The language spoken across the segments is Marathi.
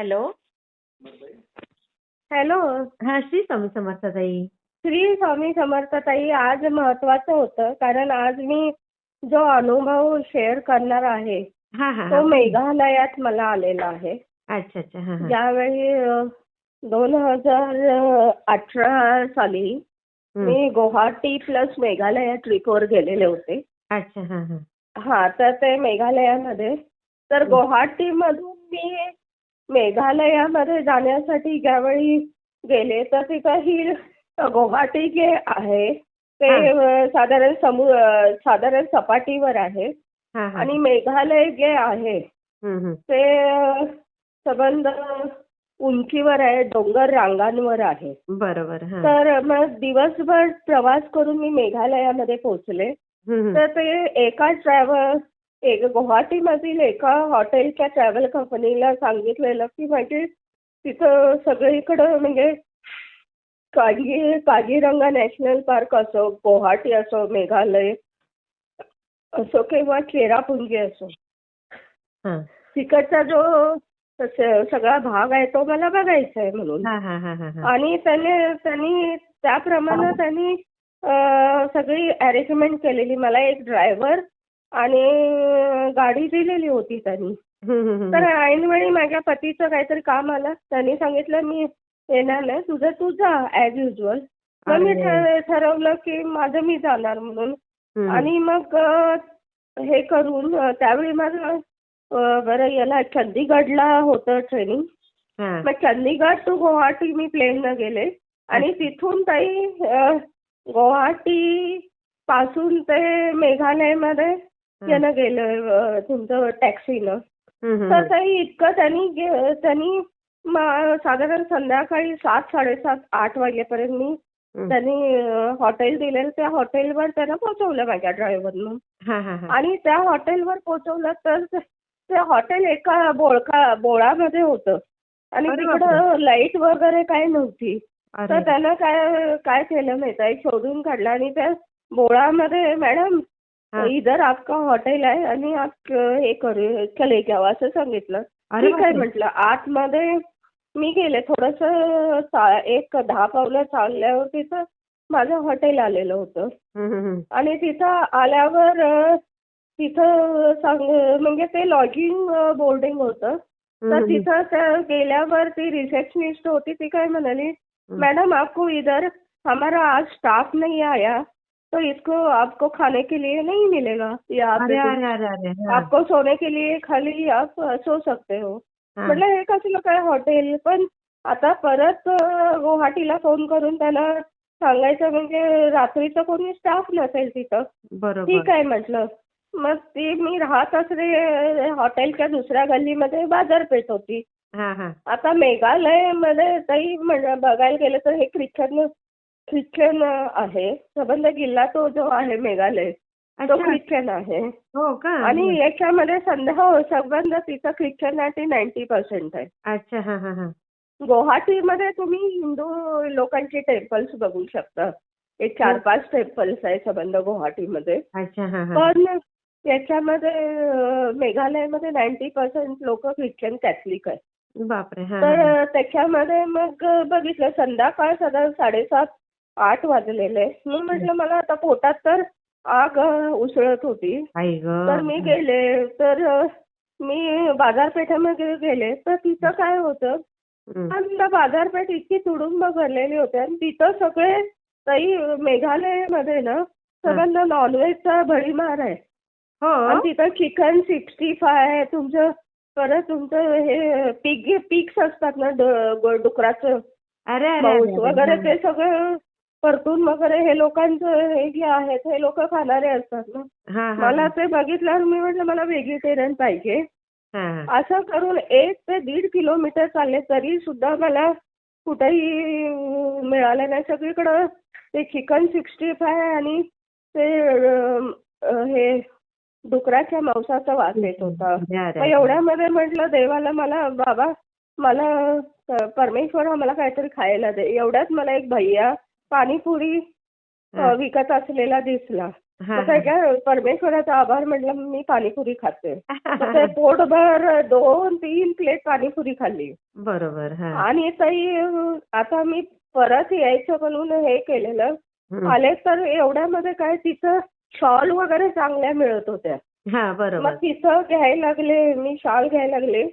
हॅलो? हॅलो हा श्री स्वामी समर्थ ताई श्री स्वामी समर्थताई आज महत्वाचं होतं कारण आज मी जो अनुभव शेअर करणार आहे हा हा तो हा. मेघालयात मला आलेला आहे. अच्छा अच्छा हा हा. ज्यावेळी दोन हजार अठरा साली हम्म. मी गुवाहाटी प्लस मेघालय ट्रिपवर गेलेले होते. अच्छा हा हा. हा तर ते मेघालयामध्ये तर गुवाहाटीमधून मी मेघालयामध्ये जाण्यासाठी ज्यावेळी गेले तर तिथं ही गुवाहाटी जे आहे ते साधारण समु साधारण सपाटीवर आहे. आणि मेघालय जे आहे. ते सबंध उंचीवर आहे डोंगर रांगांवर आहे. बरोबर तर मग दिवसभर प्रवास करून मी मेघालयामध्ये पोहोचले. तर ते एका ट्रॅव्हल एक गुवाहाटीमधील एका हॉटेलच्या ट्रॅव्हल कंपनीला सांगितलेलं की म्हणजे तिथं सगळीकडं म्हणजे काजी काझीरंगा नॅशनल पार्क असो गुवाहाटी असो मेघालय असो किंवा चेरापुंजी असो. हा. तिकडचा जो सगळा भाग आहे तो मला बघायचा आहे म्हणून. हा हा हा हा हा. आणि त्याने त्यांनी त्याप्रमाणे त्यांनी सगळी अरेंजमेंट केलेली. मला एक ड्रायव्हर आणि गाडी दिलेली होती त्यांनी. तर ऐनवेळी माझ्या पतीचं काहीतरी काम आलं. त्यांनी सांगितलं मी येणार नाही. तुझं तू जा ॲज युजल मग मी ठरवलं की माझं मी जाणार म्हणून. आणि मग हे करून त्यावेळी माझं बरं याला चंदीगडला होतं ट्रेनिंग. मग चंदीगड टू गुवाहाटी मी प्लेननं गेले. आणि तिथून काही अ, गुवाहाटी पासून ते मेघालयमध्ये यानं गेलं तुमचं टॅक्सीनं. तर. काही इतकं त्यांनी त्यांनी साधारण संध्याकाळी सात साडेसात आठ वाजेपर्यंत मी. त्यांनी हॉटेल दिलेलं त्या हॉटेलवर त्यांना पोहोचवलं माझ्या ड्रायव्हरनं. आणि त्या हॉटेलवर पोहोचवलं तर ते- हॉटेल एका बोळका बोळामध्ये होतं. आणि तिकडं लाइट वगैरे काय नव्हती. तर त्यानं काय काय केलं माहिती शोधून काढलं आणि त्या बोळामध्ये मॅडम हा. इधर आपका हॉटेल आहे आणि आप हे करू चले जाओ असं सांगितलं ठीक आहे. म्हटलं आतमध्ये मी गेले थोडस एक दहा पावलं चालल्यावर तिथं माझं हॉटेल आलेलं होतं. आणि तिथं आल्यावर तिथं सांग म्हणजे ते लॉजिंग बोर्डिंग होतं तर तिथं त्या गेल्यावर ती रिसेप्शनिस्ट होती ती काय म्हणाली. मैडम आपको इधर हमारा आज स्टाफ नहीं आया तो इसको आपको खाने के लिए नहीं मिलेगा। यहाँ अरे पे अरे अरे अरे हा. आपको सोने के लिए खाली आप सो सकते हो। हा. म्हटलं हे कसलं काय हॉटेल पण आता परत गुवाहाटीला फ़ोन करून त्याला सांगायचं म्हणजे रात्रीचं कोणी स्टाफ नसेल तिथं। बरोबर। ठीक आहे म्हटलं। मग ती मी राहत असले हॉटेलच्या दुसऱ्या गल्लीमध्ये बाजारपेठ होती। आता मेघालयमध्ये ताई म्हण- बघायला गेलं तर हे ख्रिश्चन ख्रिश्चन आहे. सबंध जिल्हा तो जो आहे मेघालय तो ख्रिश्चन आहे. हो का? आणि याच्यामध्ये संध्या हो संबंध तिथं ख्रिश्चनॅटी नाईन्टी पर्सेंट आहे. अच्छा हा हा हा. गुवाहाटीमध्ये तुम्ही हिंदू लोकांचे टेम्पल्स बघू शकता. एक चार पाच टेम्पल्स आहे संबंध गुवाहाटीमध्ये. अच्छा हा हा. पण याच्यामध्ये मेघालयमध्ये नाईन्टी पर्सेंट लोक ख्रिश्चन कॅथलिक आहे बापरे हा तर हा. त्याच्यामध्ये मग बघितलं संध्याकाळ साधारण साडेसात आठ वाजलेले. मी म्हटलं मला आता पोटात तर आग उसळत होती. आई तर मी गेले. तर मी बाजारपेठेमध्ये गेले. तर तिथं काय होतं. आणि बाजारपेठ इतकी तुडुंब भरलेली होती. आणि तिथं सगळे काही मेघालयमध्ये ना संबंध नॉनव्हेजचा भडीमार आहे. हो. आणि तिथं चिकन सिक्स्टी फाय आहे. तुमचं परत तुमचं हे पिग पिग्स असतात ना डुकराचं अरे अरे मांस अरे, वगैरे ते सगळं परतून वगैरे हे लोकांचं हे जे आहेत हे लोक खाणारे असतात ना. मला ते बघितल्यावर मी म्हटलं मला व्हेजिटेरियन पाहिजे. असं करून एक ते दीड किलोमीटर चालले तरी सुद्धा मला कुठेही मिळालं नाही. सगळीकडं ते चिकन सिक्स्टी फाय आणि ते हे डुकराच्या मांसाचा वास येत होता. मग. एवढ्यामध्ये म्हटलं देवाला मला बाबा मला परमेश्वरा मला काहीतरी खायला दे. एवढ्यात मला एक भैया पाणीपुरी. विकत असलेला दिसला. हा, मग काय काय परमेश्वराचा आभार म्हटलं मी पाणीपुरी खाते. तर पोटभर दोन तीन प्लेट पाणीपुरी खाल्ली. बरोबर हा. आणि ताई आता मी परत यायचं म्हणून हे केलेलं. आले तर एवढ्यामध्ये काय तिथं शॉल वगैरे चांगल्या मिळत होत्या. मग तिथं घ्यायला लागले मी शॉल घ्यायला लागले.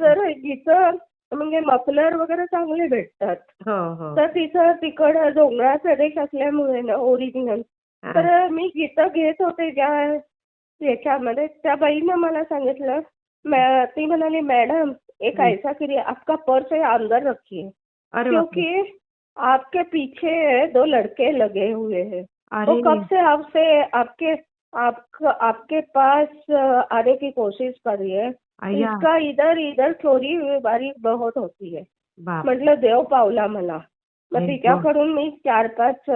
तर तिथं म्हणजे मफलर वगैरे चांगले भेटतात. हो हो. तर तिथं तिकडं डोंगराळ प्रदेश असल्यामुळे ना ओरिजिनल. तर मी जिथं घेत होते ज्या याच्यामध्ये. त्या बाईनं मला सांगितलं "मै- ती म्हणाली मॅडम एक. ऐसा करिए आपका पर्स अंदर रखिए. क्योंकि आपके पीछे दो लड़के लगे हुए हैं। वो कब से आपसे आपके आप आपके पास आने की कोशिश कर रही है? इसका इधर इधर चोरी बारी बहुत होती है। बाप. म्हटलं देव पावला मला. मग तिच्याकडून मी? चार पाच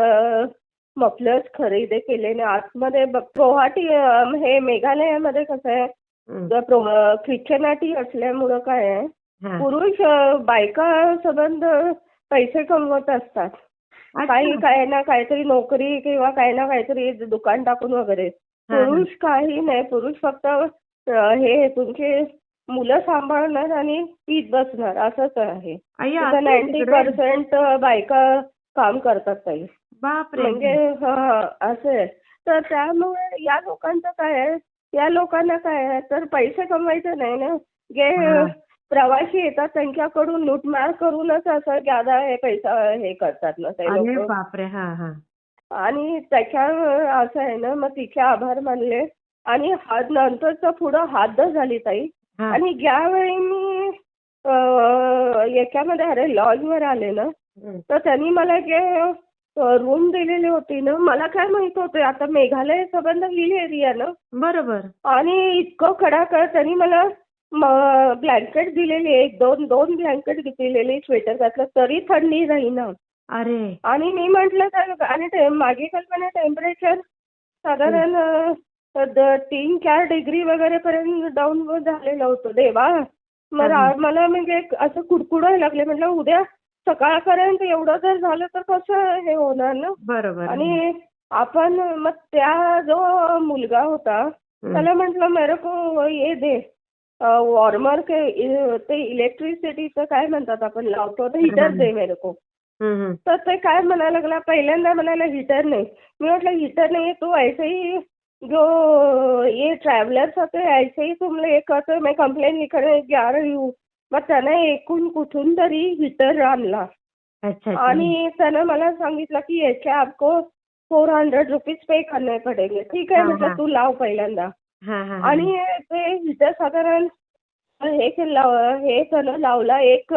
मफलर्स खरेदी केले आणि आतमध्ये गुवाहाटी हे मेघालयामध्ये कसं आहे? ख्रिश्चनाटी असल्यामुळं काय आहे. पुरुष बायका संबंध पैसे कमवत असतात. काही. काय ना काहीतरी नोकरी किंवा काही ना काहीतरी दुकान टाकून वगैरे. पुरुष काही नाही. पुरुष फक्त हे तुमचे मुलं सांभाळणार आणि पीत बसणार असंच आहे. नाईन्टी? पर्सेंट बायका काम करतात ताई. म्हणजे हा असं आहे. तर त्यामुळे या लोकांचं काय आहे या लोकांना काय आहे तर पैसे कमवायचे नाही ना. जे. प्रवासी येतात त्यांच्याकडून लूटमार करूनच असं ज्यादा हे पैसा हे करतात ना ते लोक. हा हा. आणि त्याच्या असं आहे ना मग तिचे आभार मानले. आणि हात नंतरचं पुढं हात झाली ताई. आणि ज्यावेळी मी याच्यामध्ये अरे लॉजवर आले ना. तर त्यांनी मला जे रूम दिलेली होती ना मला काय माहीत होते आता मेघालय संबंध हिल एरिया ना. बरोबर. आणि इतकं कडाकड त्यांनी मला ब्लँकेट दिलेली एक दोन दोन ब्लँकेट दिलेली स्वेटर घातलं तरी थंडी राहीना अरे. आणि मी म्हटलं तर आणि मागे कल्पना टेम्परेचर साधारण द- तीन चार डिग्री वगैरे पर्यंत डाऊन झालेलं होतं. देवा मग हम्म. मला म्हणजे असं कुडकुडायला लागले. म्हटलं उद्या सकाळपर्यंत एवढं जर झालं तर कसं हे होणार ना? बरोबर आणि आपण मग त्या जो मुलगा होता. त्याला म्हटलं मेरे को ये दे. वॉर्मर ते इलेक्ट्रिसिटीचं काय म्हणतात आपण लावतो ते हिटर दे मेरे को. तर ते काय म्हणायला लागला पहिल्यांदा म्हणाला हीटर नहीं. मी म्हटलं हीटर नहीं तो ऐसे ही जो ये ट्रॅव्हलर्स होते ऐसे ही तुम लोग ये करते मैं कंप्लेन लिखने जा रही हूँ मग त्याने एकूण कुठून तरी हीटर आणला. आणि त्यानं मला सांगितलं की याचे आपको फोर हंड्रेड रुपीज पे करने पडेंगे ठीक आहे हा, हा. म्हटलं तू लाव पहिल्यांदा हा हा हा. आणि ते हिटर साधारण हे केलं हे त्यानं लावला एक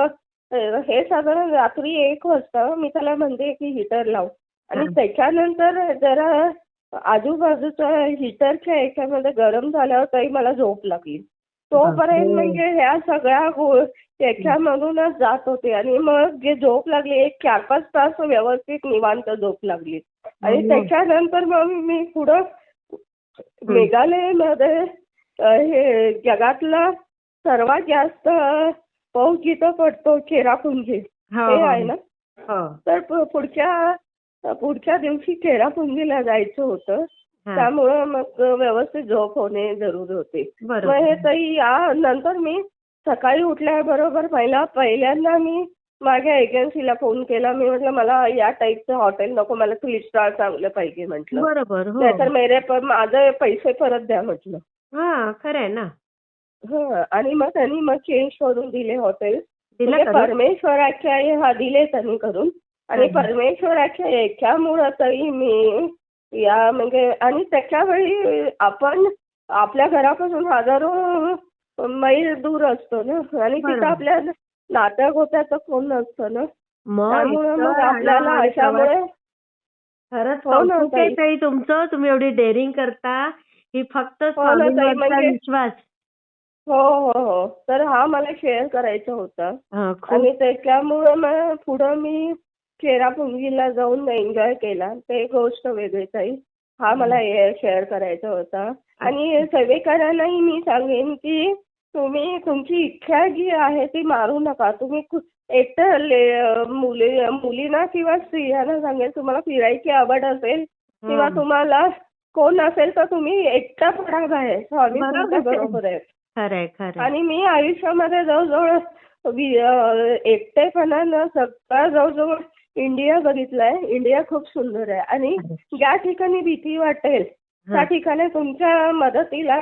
हे साधारण रात्री एक वाजता मी त्याला म्हणते की हिटर लाव आणि हा. त्याच्यानंतर जरा आजूबाजूच्या हिटरच्या याच्यामध्ये गरम झाल्यावर तरी मला झोप लागली तोपर्यंत. म्हणजे ह्या सगळ्या गो त्याच्यामधूनच जात होते आणि मग जे झोप लागली एक चार पाच तास व्यवस्थित निवांत झोप लागली आणि हो. त्याच्यानंतर मग मी पुढं मेघालयमध्ये हे जगातला सर्वात जास्त पाऊस जिथं पडतो चेरापुंजी हो, ते हो. आहे ना हो तर पुढच्या पुढच्या दिवशी चेरापुंजीला जायचं होतं. त्यामुळं मग व्यवस्थित झोप होणे जरूर होते. मग हे ताई या नंतर मी सकाळी उठल्याबरोबर पहिला पहिल्यांदा मी माझ्या एजन्सीला फोन केला. मी म्हटलं मला या टाईपचं हॉटेल नको मला थ्री स्टार चांगलं पाहिजे म्हटलं. बरोबर हो. नाहीतर मेरे प- माझे पैसे परत द्या म्हटलं. हा खरं आहे ना. हं आणि मग त्यांनी मग चेंज करून दिले हॉटेल म्हणजे? परमेश्वराच्या हा दिले त्यांनी करून. आणि. परमेश्वराच्या याच्यामुळं तरी मी या म्हणजे आणि त्याच्यावेळी आपण आपल्या घरापासून हजारो मैल दूर असतो ना? आणि तिथं. आपल्या नात्या गोत्याचं कोण नसतं ना? मग त्यामुळं मग आपल्याला अशामुळे खरंच हो ताई. तुमचं. तुम्ही एवढी डेअरिंग करता. ही फक्त हो म्हणजे- विश्वास. हो हो हो. तर हा मला शेअर करायचा होता. आणि त्याच्यामुळं मग पुढं मी चेरापुंजीला जाऊन एन्जॉय केला. ते गोष्ट वेगळीच आहे. हा मला शेअर करायचा होता. आणि सेवेकरांनाही मी सांगेन की तुम्ही तुमची इच्छा जी आहे ती मारू नका. तुम्ही कु- एकतर ले मुली मुलींना किंवा स्त्रियांना सांगेल तुम्हाला फिरायची आवड असेल किंवा. तुम्हाला कोण नसेल तर तुम्ही एकटा पडा बाहेर. स्वामी बरोबर. तुमच्या आहे. बरोबर आहे. खरंय खरंय. आणि मी आयुष्यामध्ये जवळजवळ अं, एकटेपणानं सगळा जवळजवळ इंडिया बघितलाय. इंडिया खूप सुंदर आहे. आणि ज्या ठिकाणी भीती वाटेल त्या. ठिकाणी तुमच्या मदतीला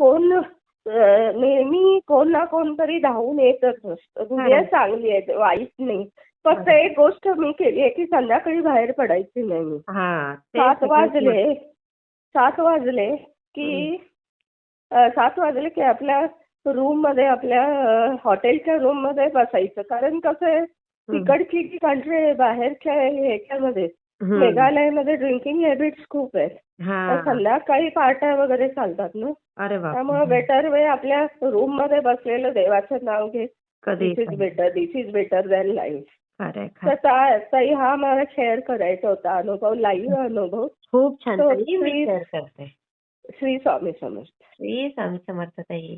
कोण नेहमी कोण ना कोणतरी धावून येतच असतं. दुनिया खरंय. चांगली आहे वाईट नाही. फक्त एक गोष्ट मी केली आहे की संध्याकाळी बाहेर पडायची नाही मी. हा सात वाजले. सात वाजले की सात वाजले की आपल्या रूममध्ये आपल्या हॉटेलच्या रूममध्ये बसायचं. कारण कसं आहे तिकडची जी कंट्री आहे बाहेरच्या ह्याच्यामध्ये हम्म. मेघालयमध्ये ड्रिंकिंग हॅबिट्स खूप आहेत. तर हा संध्याकाळी पार्ट्या वगैरे चालतात ना? अरे त्यामुळे बेटर वे आपल्या रूम मध्ये बसलेलं देवाचं नाव घे. This is better this is better than life तर हा मला शेअर करायचा होता अनुभव लाईव्ह अनुभव. खूप छान. तो श्री स्वामी समर्थ. श्री स्वामी समर्थ ताई.